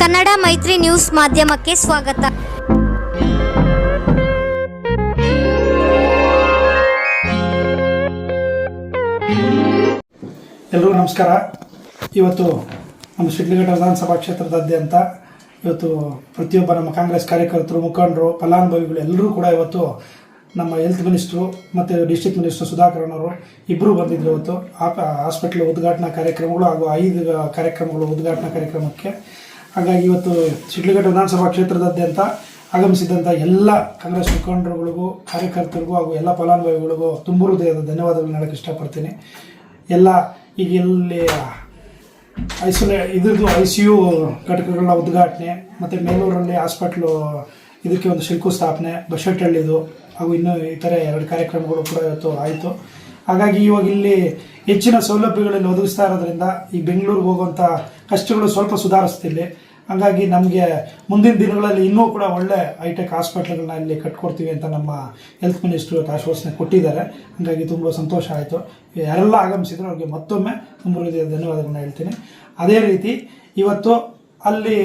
ಕನ್ನಡ ಮೈತ್ರಿ ನ್ಯೂಸ್ ಮಾಧ್ಯಮಕ್ಕೆ ಸ್ವಾಗತ. ಎಲ್ಲರೂ ನಮಸ್ಕಾರ. ಇವತ್ತು ನಮ್ಮ ಶಿಡ್ಲಘಟ್ಟ ವಿಧಾನಸಭಾ ಕ್ಷೇತ್ರದಾದ್ಯಂತ ಇವತ್ತು ಪ್ರತಿಯೊಬ್ಬ ನಮ್ಮ ಕಾಂಗ್ರೆಸ್ ಕಾರ್ಯಕರ್ತರು, ಮುಖಂಡರು, ಫಲಾನುಭವಿಗಳು ಎಲ್ಲರೂ ಕೂಡ ಇವತ್ತು ನಮ್ಮ ಹೆಲ್ತ್ ಮಿನಿಸ್ಟ್ರು ಮತ್ತು ಡಿಸ್ಟಿಕ್ ಮಿನಿಸ್ಟ್ರು ಸುಧಾಕರ್ ಅವರು ಇಬ್ಬರು ಬಂದಿದ್ರು ಇವತ್ತು. ಹಾಸ್ಪಿಟ್ಲ್ ಉದ್ಘಾಟನಾ ಕಾರ್ಯಕ್ರಮಗಳು ಹಾಗೂ ಐದು ಕಾರ್ಯಕ್ರಮಗಳು ಉದ್ಘಾಟನಾ ಕಾರ್ಯಕ್ರಮಕ್ಕೆ. ಹಾಗಾಗಿ ಇವತ್ತು ಶಿಡ್ಲಘಟ್ಟ ವಿಧಾನಸಭಾ ಕ್ಷೇತ್ರದಾದ್ಯಂತ ಆಗಮಿಸಿದಂಥ ಎಲ್ಲ ಕಾಂಗ್ರೆಸ್ ಮುಖಂಡರುಗಳಿಗೂ, ಕಾರ್ಯಕರ್ತರಿಗೂ ಹಾಗೂ ಎಲ್ಲ ಫಲಾನುಭವಿಗಳಿಗೂ ತುಂಬ ಹೃದಯದ ಧನ್ಯವಾದಗಳು ಹೇಳಕ್ಕೆ ಇಷ್ಟಪಡ್ತೀನಿ. ಎಲ್ಲ ಈಗ ಇಲ್ಲಿ ಐಸೋಲೇ ಇದ್ರದ್ದು ಐ ಸಿ ಯು ಘಟಕಗಳ ಉದ್ಘಾಟನೆ, ಮತ್ತು ಮೇಲೂರಲ್ಲಿ ಹಾಸ್ಪಿಟ್ಲು ಇದಕ್ಕೆ ಒಂದು ಶಂಕುಸ್ಥಾಪನೆ ಬಶೆಟ್ಟಳ್ಳಿದು ಹಾಗೂ ಇನ್ನೂ ಇತರೆ ಎರಡು ಕಾರ್ಯಕ್ರಮಗಳು ಕೂಡ ಇವತ್ತು ಆಯಿತು. ಹಾಗಾಗಿ ಇವಾಗ ಇಲ್ಲಿ ಹೆಚ್ಚಿನ ಸೌಲಭ್ಯಗಳಲ್ಲಿ ಒದಗಿಸ್ತಾ ಇರೋದ್ರಿಂದ ಈ ಬೆಂಗಳೂರಿಗೆ ಹೋಗುವಂಥ ಕಷ್ಟಗಳು ಸ್ವಲ್ಪ ಸುಧಾರಿಸ್ತಿಲ್ಲ ಹಾಗಾಗಿ ನಮಗೆ ಮುಂದಿನ ದಿನಗಳಲ್ಲಿ ಇನ್ನೂ ಕೂಡ ಒಳ್ಳೆ ಹೈಟೆಕ್ ಹಾಸ್ಪಿಟ್ಲ್ಗಳನ್ನ ಇಲ್ಲಿ ಕಟ್ಕೊಡ್ತೀವಿ ಅಂತ ನಮ್ಮ ಹೆಲ್ತ್ ಮಿನಿಸ್ಟ್ರು ಇವತ್ತು ಆಶ್ವಾಸನೆ ಕೊಟ್ಟಿದ್ದಾರೆ. ಹಾಗಾಗಿ ತುಂಬ ಸಂತೋಷ ಆಯಿತು. ಯಾರೆಲ್ಲ ಆಗಮಿಸಿದ್ರು ಅವ್ರಿಗೆ ಮತ್ತೊಮ್ಮೆ ತುಂಬ ಧನ್ಯವಾದಗಳನ್ನ ಹೇಳ್ತೀನಿ. ಅದೇ ರೀತಿ ಇವತ್ತು ಅಲ್ಲಿ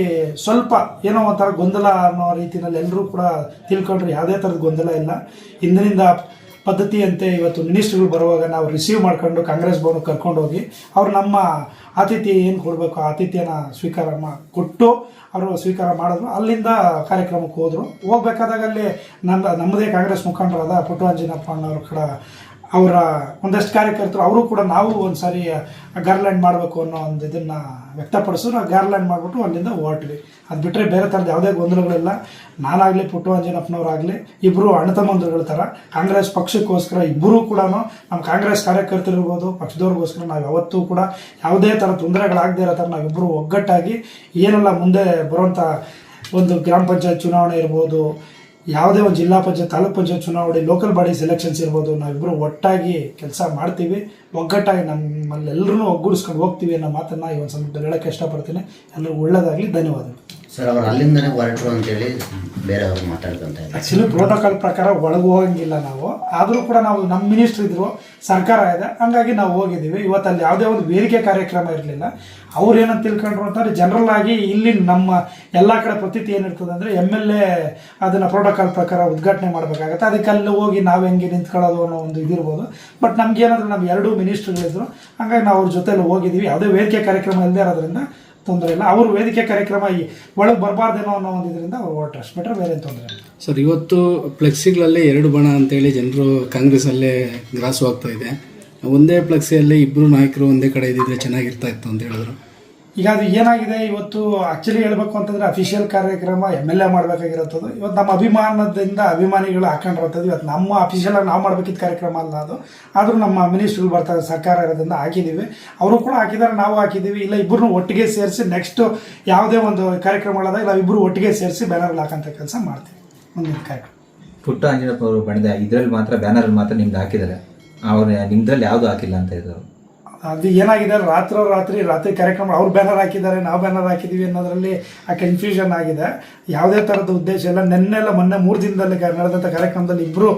ಸ್ವಲ್ಪ ಏನೋ ಒಂಥರ ಗೊಂದಲ ಅನ್ನೋ ರೀತಿಯಲ್ಲಿ ಎಲ್ಲರೂ ಕೂಡ ತಿಳ್ಕೊಂಡ್ರೆ ಯಾವುದೇ ಥರದ ಗೊಂದಲ ಇಲ್ಲ. ಇಂದಿನಿಂದ ಪದ್ಧತಿಯಂತೆ ಇವತ್ತು ಮಿನಿಸ್ಟ್ರುಗಳು ಬರುವಾಗ ನಾವು ರಿಸೀವ್ ಮಾಡ್ಕೊಂಡು ಕಾಂಗ್ರೆಸ್ ಭವನಕ್ಕೆ ಕರ್ಕೊಂಡು ಹೋಗಿ ಅವ್ರು ನಮ್ಮ ಆತಿಥ್ಯ ಏನು ಕೊಡಬೇಕು ಆತಿಥ್ಯನ ಸ್ವೀಕಾರ ಮಾ, ಕೊಟ್ಟು ಅವರು ಸ್ವೀಕಾರ ಮಾಡಿದ್ರು. ಅಲ್ಲಿಂದ ಕಾರ್ಯಕ್ರಮಕ್ಕೆ ಹೋದರು. ಹೋಗ್ಬೇಕಾದಾಗ ಅಲ್ಲಿ ನಮ್ಮ ನಮ್ಮದೇ ಕಾಂಗ್ರೆಸ್ ಮುಖಂಡರಾದ ಪುಟ್ಟವಂಜನಪ್ಪ ಅಣ್ಣವ್ರ ಕಡ ಅವರ ಒಂದಷ್ಟು ಕಾರ್ಯಕರ್ತರು, ಅವರು ಕೂಡ ನಾವು ಒಂದು ಸಾರಿ ಗಾರ್ಲ್ಯಾಂಡ್ ಮಾಡಬೇಕು ಅನ್ನೋ ಒಂದು ಇದನ್ನು ವ್ಯಕ್ತಪಡಿಸಿದ್ರು. ನಾವು ಗಾರ್ಲ್ಯಾಂಡ್ ಮಾಡಿಬಿಟ್ಟು ಅಲ್ಲಿಂದ ಹೊರಟ್ವಿ. ಅದು ಬಿಟ್ಟರೆ ಬೇರೆ ಥರದ ಯಾವುದೇ ಗೊಂದಲಗಳಿಲ್ಲ. ನಾನಾಗಲಿ ಇಬ್ರು ಇಬ್ಬರು ಅಣ್ಣತಮ್ಮಂದ್ರುಗಳ ಥರ ಕಾಂಗ್ರೆಸ್ ಪಕ್ಷಕ್ಕೋಸ್ಕರ ಇಬ್ಬರೂ ಕೂಡ ನಮ್ಮ ಕಾಂಗ್ರೆಸ್ ಕಾರ್ಯಕರ್ತರಿರ್ಬೋದು ಪಕ್ಷದವ್ರಿಗೋಸ್ಕರ ನಾವು ಯಾವತ್ತೂ ಕೂಡ ಯಾವುದೇ ಥರ ತೊಂದರೆಗಳಾಗದೇ ಇರೋ ಥರ ನಾವಿಬ್ಬರು ಒಗ್ಗಟ್ಟಾಗಿ, ಏನೆಲ್ಲ ಮುಂದೆ ಬರುವಂಥ ಒಂದು ಗ್ರಾಮ ಪಂಚಾಯತ್ ಚುನಾವಣೆ ಇರ್ಬೋದು ಯಾವುದೇ ಒಂದು ಜಿಲ್ಲಾ ಪಂಚಾಯತ್, ತಾಲೂಕ್ ಪಂಚಾಯತ್ ಚುನಾವಣೆ ಲೋಕಲ್ ಬಾಡಿ ಸೆಲೆಕ್ಷನ್ಸ್ ಇರ್ಬೋದು ನಾವಿಬ್ಬರು ಒಟ್ಟಾಗಿ ಕೆಲಸ ಮಾಡ್ತೀವಿ. ಒಗ್ಗಟ್ಟಾಗಿ ನಮ್ಮಲ್ಲೆಲ್ಲರೂ ಒಗ್ಗೂಡಿಸ್ಕೊಂಡು ಹೋಗ್ತೀವಿ ಅನ್ನೋ ಮಾತನ್ನು ಈ ಒಂದು ಸಂದರ್ಭದಲ್ಲಿ ಹೇಳೋಕ್ಕೆ ಇಷ್ಟಪಡ್ತೀನಿ. ಎಲ್ಲರಿಗೂ ಒಳ್ಳೆಯದಾಗಲಿ ಧನ್ಯವಾದಗಳು. ಸರ್, ಅವ್ರು ಅಲ್ಲಿಂದನೇ ಹೊರಟರು ಅಂತೇಳಿ ಅವ್ರು ಮಾತಾಡ್ಕೊಂತ ಆ್ಯಕ್ಚುಲಿ ಪ್ರೋಟೋಕಾಲ್ ಪ್ರಕಾರ ಒಳಗೆ ಹೋಗಂಗಿಲ್ಲ ನಾವು. ಆದರೂ ಕೂಡ ನಾವು ನಮ್ಮ ಮಿನಿಸ್ಟ್ರ್ ಇದ್ರು, ಸರ್ಕಾರ ಇದೆ. ಹಂಗಾಗಿ ನಾವು ಹೋಗಿದ್ದೀವಿ. ಇವತ್ತು ಅಲ್ಲಿ ಯಾವುದೇ ಒಂದು ವೇದಿಕೆ ಕಾರ್ಯಕ್ರಮ ಇರಲಿಲ್ಲ. ಅವ್ರು ಏನಂತ ತಿಳ್ಕೊಂಡ್ರು ಅಂತಂದ್ರೆ ಜನರಲ್ ಆಗಿ ಇಲ್ಲಿ ನಮ್ಮ ಎಲ್ಲ ಕಡೆ ಪ್ರತೀತಿ ಏನಿರ್ತದೆ ಅಂದರೆ ಎಂ ಎಲ್ ಎ ಅದನ್ನು ಪ್ರೋಟೋಕಾಲ್ ಪ್ರಕಾರ ಉದ್ಘಾಟನೆ ಮಾಡಬೇಕಾಗತ್ತೆ. ಅದಕ್ಕೆ ಅಲ್ಲಿ ಹೋಗಿ ನಾವು ಹೆಂಗೆ ನಿಂತ್ಕೊಳ್ಳೋದು ಅನ್ನೋ ಒಂದು ಇದಿರ್ಬೋದು ಬಟ್ ನಮ್ಗೆ ಏನಂದ್ರೆ ನಮ್ಮ ಎರಡೂ ಮಿನಿಸ್ಟ್ರ್ಗಳಿದ್ರು ಹಂಗಾಗಿ ನಾವು ಅವ್ರ ಜೊತೆಲಿ ಹೋಗಿದ್ದೀವಿ. ಯಾವುದೇ ವೇದಿಕೆ ಕಾರ್ಯಕ್ರಮ ಇಲ್ಲದೆ ಇರೋದ್ರಿಂದ ತೊಂದರೆ ಇಲ್ಲ. ಅವರು ವೇದಿಕೆ ಕಾರ್ಯಕ್ರಮ ಈ ಒಳಗೆ ಬರಬಾರ್ದೇನೋ ಅನ್ನೋ ಒಂದು ಇದರಿಂದ ಅವ್ರು ಹೊರಟ್ರು ಬಿಟ್ಟರೆ ಬೇರೆ ತೊಂದರೆ ಇಲ್ಲ. ಸರ್, ಇವತ್ತು ಫ್ಲೆಕ್ಸಿಗಳಲ್ಲೇ ಎರಡು ಬಣ ಅಂತೇಳಿ ಜನರು ಕಾಂಗ್ರೆಸ್ಸಲ್ಲೇ ಗ್ರಾಸವಾಗ್ತಾ ಇದೆ. ಒಂದೇ ಫ್ಲೆಕ್ಸಿಯಲ್ಲಿ ಇಬ್ಬರು ನಾಯಕರು ಒಂದೇ ಕಡೆ ಇದ್ದಿದ್ರೆ ಚೆನ್ನಾಗಿರ್ತಾ ಇತ್ತು ಅಂತ ಹೇಳಿದ್ರು. ಈಗ ಅದು ಏನಾಗಿದೆ? ಇವತ್ತು ಆಕ್ಚುಲಿ ಹೇಳ್ಬೇಕು ಅಂತಂದ್ರೆ ಅಫಿಷಿಯಲ್ ಕಾರ್ಯಕ್ರಮ ಎಂ ಎಲ್ ಎ ಮಾಡಬೇಕಾಗಿರೋದು ಇವತ್ತು ನಮ್ಮ ಅಭಿಮಾನದಿಂದ ಅಭಿಮಾನಿಗಳು ಹಾಕೊಂಡಿರೋದು ಇವತ್ತು ನಮ್ಮ ಅಫಿಷಿಯಲ್ ಆಗಿ ನಾವು ಮಾಡಬೇಕಿದ್ದ ಕಾರ್ಯಕ್ರಮ ಅಲ್ಲ ಅದು. ಆದರೂ ನಮ್ಮ ಮಿನಿಸ್ಟ್ರುಗಳು ಬರ್ತಾರೆ, ಸರ್ಕಾರ ಇರೋದ್ರಿಂದ ಹಾಕಿದ್ದೀವಿ. ಅವರು ಕೂಡ ಹಾಕಿದ್ದಾರೆ, ನಾವು ಹಾಕಿದ್ದೀವಿ. ಇಲ್ಲ, ಇಬ್ಬರನ್ನು ಒಟ್ಟಿಗೆ ಸೇರಿಸಿ ನೆಕ್ಸ್ಟ್ ಯಾವುದೇ ಒಂದು ಕಾರ್ಯಕ್ರಮ ಇಲ್ಲ ನಾವಿಬ್ಬರು ಒಟ್ಟಿಗೆ ಸೇರಿಸಿ ಬ್ಯಾನರ್ ಹಾಕೋಂಥ ಕೆಲಸ ಮಾಡ್ತೀವಿ. ಮುಂದಿನ ಕಾರ್ಯಕ್ರಮ. ಪುಟ್ಟ ಅಂಜನಪ್ಪ ಅವರು ಬಣ್ಣಿದ ಇದ್ರಲ್ಲಿ ಮಾತ್ರ ಬ್ಯಾನರ್ ಮಾತ್ರ ನಿಮ್ದು ಹಾಕಿದ್ದಾರೆ. ಅವ್ರು ನಿಮ್ದ್ರಲ್ಲಿ ಯಾವುದು ಹಾಕಿಲ್ಲ ಅಂತ ಇದ್ರು ಅದು ಏನಾಗಿದೆ? ರಾತ್ರೋ ರಾತ್ರಿ ರಾತ್ರಿ ಕಾರ್ಯಕ್ರಮ, ಅವ್ರು ಬ್ಯಾನರ್ ಹಾಕಿದ್ದಾರೆ, ನಾವು ಬ್ಯಾನರ್ ಹಾಕಿದ್ದೀವಿ ಅನ್ನೋದರಲ್ಲಿ ಆ ಕನ್ಫ್ಯೂಷನ್ ಆಗಿದೆ. ಯಾವುದೇ ಥರದ ಉದ್ದೇಶ ಇಲ್ಲ. ನೆನ್ನೆಲ್ಲ ಮೊನ್ನೆ ಮೂರು ದಿನದಲ್ಲಿ ನಡೆದಂಥ ಕಾರ್ಯಕ್ರಮದಲ್ಲಿ ಇಬ್ಬರು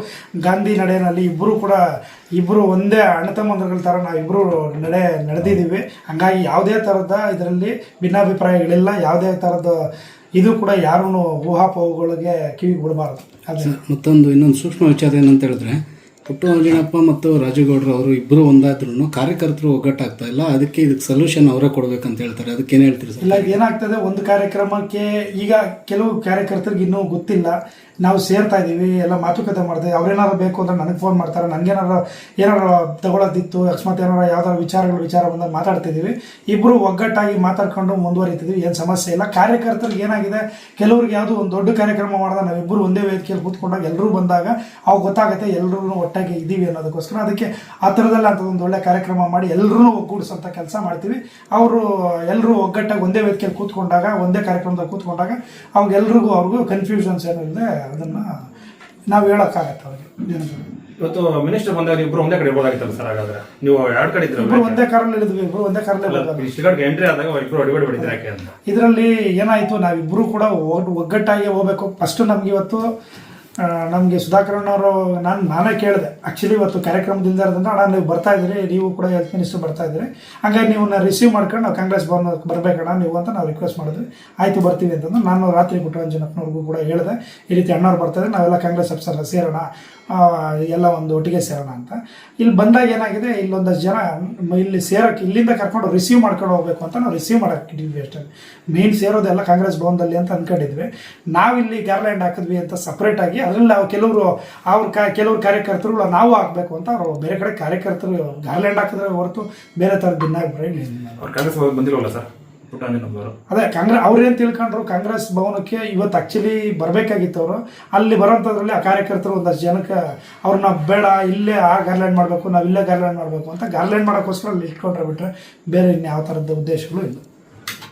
ಗಾಂಧಿ ನಡೆಯಲ್ಲಿ ಇಬ್ಬರು ಕೂಡ ಇಬ್ಬರು ಒಂದೇ ಅಣ್ಣತಮ್ಮಂದ್ರಗಳ ಥರ ನಾವು ಇಬ್ಬರು ನಡೆ, ನಡೆದಿದ್ದೀವಿ. ಹಂಗಾಗಿ ಯಾವುದೇ ಥರದ ಇದರಲ್ಲಿ ಭಿನ್ನಾಭಿಪ್ರಾಯಗಳಿಲ್ಲ. ಯಾವುದೇ ಥರದ ಇದು ಕೂಡ ಯಾರೂ ಊಹಾಪೋಹಗಳಿಗೆ ಕಿವಿ ಬಿಡಬಾರ್ದು ಅದೇ ಮತ್ತೊಂದು ಇನ್ನೊಂದು ಸೂಕ್ಷ್ಮ ವಿಚಾರ ಏನಂತ ಹೇಳಿದ್ರೆ ಪುಟ್ಟು ಅಂಜನಪ್ಪ ಮತ್ತು ರಾಜೇಗೌಡರು ಅವರು ಇಬ್ಬರು ಒಂದಾದ್ರೂ ಕಾರ್ಯಕರ್ತರು ಒಗ್ಗಟ್ಟಾಗ್ತಾ ಇಲ್ಲ. ಅದಕ್ಕೆ ಇದಕ್ಕೆ ಸೊಲ್ಯೂಷನ್ ಅವರೇ ಕೊಡ್ಬೇಕಂತ ಹೇಳ್ತಾರೆ. ಅದಕ್ಕೆ ಏನು ಹೇಳ್ತೀರಿ ಸರ್? ಇಲ್ಲ, ಏನಾಗ್ತದೆ, ಒಂದು ಕಾರ್ಯಕ್ರಮಕ್ಕೆ ಈಗ ಕೆಲವು ಕಾರ್ಯಕರ್ತರಿಗೆ ಇನ್ನೂ ಗೊತ್ತಿಲ್ಲ. ನಾವು ಸೇರ್ತಾ ಇದ್ದೀವಿ ಎಲ್ಲ ಮಾತುಕತೆ ಮಾಡಿದೆ ಅವ್ರೇನಾದ್ರು ಬೇಕು ಅಂದ್ರೆ ನನಗೆ ಫೋನ್ ಮಾಡ್ತಾರೆ. ನನಗೇನಾರು ಏನಾರು ತಗೊಳೋದಿತ್ತು, ಅಕಸ್ಮಾತ್ ಏನಾರು ಯಾವ್ದಾರ ವಿಚಾರಗಳು, ವಿಚಾರ ಬಂದಾಗ ಮಾತಾಡ್ತಿದ್ದೀವಿ ಇಬ್ಬರು ಒಗ್ಗಟ್ಟಾಗಿ ಮಾತಾಡ್ಕೊಂಡು ಮುಂದುವರಿತಿದ್ವಿ. ಏನು ಸಮಸ್ಯೆ ಇಲ್ಲ. ಕಾರ್ಯಕರ್ತರಿಗೆ ಏನಾಗಿದೆ? ಕೆಲವ್ರಿಗೆ ಯಾವುದೋ ಒಂದು ದೊಡ್ಡ ಕಾರ್ಯಕ್ರಮ ಮಾಡಿದಾಗ ನಾವಿಬ್ಬರು ಒಂದೇ ವೇದಿಕೆಯಲ್ಲಿ ಕೂತ್ಕೊಂಡಾಗ ಎಲ್ಲರೂ ಬಂದಾಗ ಅವಾಗ ಗೊತ್ತಾಗುತ್ತೆ ಎಲ್ಲರೂ ಒಟ್ಟಾಗಿ ಇದ್ದೀವಿ ಅನ್ನೋದಕ್ಕೋಸ್ಕರ ಅದಕ್ಕೆ ಆ ಥರದಲ್ಲಿ ಅಂತ ಒಂದು ಒಳ್ಳೆ ಕಾರ್ಯಕ್ರಮ ಮಾಡಿ ಎಲ್ಲರೂ ಒಗ್ಗೂಡಿಸೋಂಥ ಕೆಲಸ ಮಾಡ್ತೀವಿ. ಅವರು ಎಲ್ಲರೂ ಒಗ್ಗಟ್ಟಾಗಿ ಒಂದೇ ವೇದಿಕೆಯಲ್ಲಿ ಕೂತ್ಕೊಂಡಾಗ, ಒಂದೇ ಕಾರ್ಯಕ್ರಮದಲ್ಲಿ ಕೂತ್ಕೊಂಡಾಗ ಅವಾಗ ಎಲ್ರಿಗೂ ಅವ್ರಿಗೂ ಕನ್ಫ್ಯೂಷನ್ಸ್ ಏನಿದೆ ಅದನ್ನು ನಾವು ಹೇಳೋಕ್ಕಾಗತ್ತೆ ಅವ್ರಿಗೆ ಇವತ್ತು ಮಿನಿಸ್ಟರ್ ಬಂದಾಗ ಇಬ್ರು ಒಂದೇ ಕಡೆ ಇರ್ಬೋದಾಗಿತ್ತಲ್ಲ ಸರ್ ಹಾಗಾದ್ರೆ? ನೀವು ಎರಡು ಕಡೆ ಇಬ್ರು ಇದ್ರಲ್ಲ ಒಂದೇ ಕಾರಲ್ಲಿ ಇಳಿದ್ವಿ ಇಬ್ರು ಒಂದೇ ಕಾರಲ್ಲೇ ಎಂಟ್ರಿ ಆದಾಗ ಇಬ್ರು ಅಡಿಬಡಿ ಬಿಡಿದ್ರೆ ಯಾಕೆ ಅಂತ? ಇದರಲ್ಲಿ ಏನಾಯಿತು ನಾವಿಬ್ಬರು ಕೂಡ ಒಗ್- ಒಗ್ಗಟ್ಟಾಗಿ ಹೋಗ್ಬೇಕು. ಫಸ್ಟ್ ನಮ್ಗೆ ಇವತ್ತು ನಮಗೆ ಸುಧಾಕರಣ್ಣವರು ನಾನು, ನಾನೇ ಕೇಳಿದೆ. ಆ್ಯಕ್ಚುಲಿ ಇವತ್ತು ಕಾರ್ಯಕ್ರಮದಿಂದ ಇರೋದ್ರಿಂದ, ಅಣ್ಣ, ನೀವು ಬರ್ತಾ ಇದ್ದೀರಿ, ನೀವು ಕೂಡ ಹೆಲ್ತ್ ಮಿನಿಸ್ಟರ್ ಬರ್ತಾ ಇದ್ದೀರಿ. ಹಂಗಾಗಿ ನೀವು ರಿಸೀವ್ ಮಾಡ್ಕೊಂಡು ನಾವು ಕಾಂಗ್ರೆಸ್ ಭವನ ಬರಬೇಕಣ್ಣ, ನೀವು ಅಂತ ನಾವು ರಿಕ್ವೆಸ್ಟ್ ಮಾಡಿದ್ವಿ. ಆಯಿತು, ಬರ್ತೀವಿ ಅಂತಂದು ನಾನು ರಾತ್ರಿ ಪುಟ್ಟರಂಜನಪ್ಪನವ್ರಿಗೂ ಕೂಡ ಹೇಳಿದೆ. ಈ ರೀತಿ ಅಣ್ಣವ್ರು ಇದ್ರೆ ನಾವೆಲ್ಲ ಕಾಂಗ್ರೆಸ್ ಅಫ್ಸರ್ ಸೇರೋಣ ಎಲ್ಲ ಒಂದು ಒಟ್ಟಿಗೆ ಸೇರೋಣ ಅಂತ. ಇಲ್ಲಿ ಬಂದಾಗ ಏನಾಗಿದೆ, ಇಲ್ಲೊಂದಷ್ಟು ಜನ ಇಲ್ಲಿ ಸೇರೋಕೆ, ಇಲ್ಲಿಂದ ಕರ್ಕೊಂಡು ರಿಸೀವ್ ಮಾಡ್ಕೊಂಡು ಹೋಗ್ಬೇಕು ಅಂತ ನಾವು ರಿಸೀವ್ ಮಾಡಕ್ಕಿದ್ದೀವಿ ಅಷ್ಟೇ. ಮೇನ್ ಸೇರೋದೆಲ್ಲ ಕಾಂಗ್ರೆಸ್ ಭವನದಲ್ಲಿ ಅಂತ ಅಂದ್ಕೊಂಡಿದ್ವಿ ನಾವಿಲ್ಲಿ ಗಾರ್ಲ್ಯಾಂಡ್ ಹಾಕಿದ್ವಿ ಅಂತ ಸಪ್ರೇಟಾಗಿ ಅದರಲ್ಲಿ ನಾವು ಕೆಲವರು ಅವ್ರ ಕ ಕೆಲವ್ರು ಕಾರ್ಯಕರ್ತರುಗಳು ನಾವು ಹಾಕಬೇಕು ಅಂತ ಅವರು ಬೇರೆ ಕಡೆ ಕಾರ್ಯಕರ್ತರು ಗಾರ್ಲ್ಯಾಂಡ್ ಹಾಕಿದ್ರೆ ಹೊರತು ಬೇರೆ ಥರ ಅವ್ರು ಕಾಂಗ್ರೆಸ್ ಬಂದಿರೋಲ್ಲ ಸರ್? ಅದೇ ಕಾಂಗ್ರೆಸ್ ಅವ್ರೇನು ತಿಳ್ಕೊಂಡ್ರು ಕಾಂಗ್ರೆಸ್ ಭವನಕ್ಕೆ ಇವತ್ತು ಆ್ಯಕ್ಚುಲಿ ಬರಬೇಕಾಗಿತ್ತು ಅವರು. ಅಲ್ಲಿ ಬರೋಂಥದ್ರಲ್ಲಿ ಆ ಕಾರ್ಯಕರ್ತರು ಒಂದಷ್ಟು ಜನಕ್ಕೆ ಅವ್ರನ್ನ ಬೇಡ ಇಲ್ಲೇ ಆ ಗಾರ್ಲ್ಯಾಂಡ್ ಮಾಡಬೇಕು ನಾವು ಇಲ್ಲೇ ಗಾರ್ಲ್ಯಾಂಡ್ ಮಾಡಬೇಕು ಅಂತ ಗಾರ್ಲ್ಯಾಂಡ್ ಮಾಡೋಕ್ಕೋಸ್ಕರ ಅಲ್ಲಿ ಇಟ್ಕೊಂಡ್ರೆ ಬಿಟ್ಟರೆ ಬೇರೆ ಇನ್ಯಾವ ಥರದ ಉದ್ದೇಶಗಳು ಇಲ್ಲ.